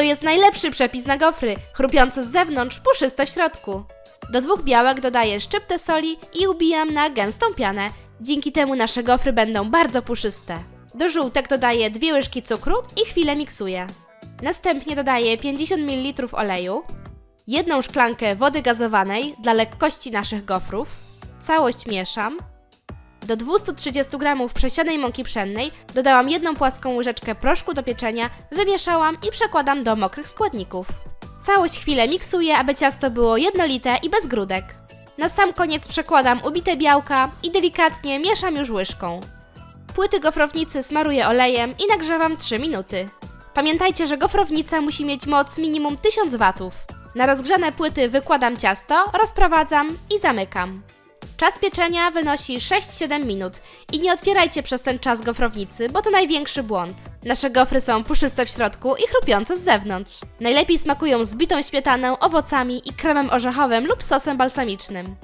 To jest najlepszy przepis na gofry, chrupiące z zewnątrz, puszyste w środku. Do dwóch białek dodaję szczyptę soli i ubijam na gęstą pianę. Dzięki temu nasze gofry będą bardzo puszyste. Do żółtek dodaję dwie łyżki cukru i chwilę miksuję. Następnie dodaję 50 ml oleju, jedną szklankę wody gazowanej dla lekkości naszych gofrów. Całość mieszam. Do 230 g przesianej mąki pszennej dodałam jedną płaską łyżeczkę proszku do pieczenia, wymieszałam i przekładam do mokrych składników. Całość chwilę miksuję, aby ciasto było jednolite i bez grudek. Na sam koniec przekładam ubite białka i delikatnie mieszam już łyżką. Płyty gofrownicy smaruję olejem i nagrzewam 3 minuty. Pamiętajcie, że gofrownica musi mieć moc minimum 1000 watów. Na rozgrzane płyty wykładam ciasto, rozprowadzam i zamykam. Czas pieczenia wynosi 6-7 minut i nie otwierajcie przez ten czas gofrownicy, bo to największy błąd. Nasze gofry są puszyste w środku i chrupiące z zewnątrz. Najlepiej smakują z bitą śmietaną, owocami i kremem orzechowym lub sosem balsamicznym.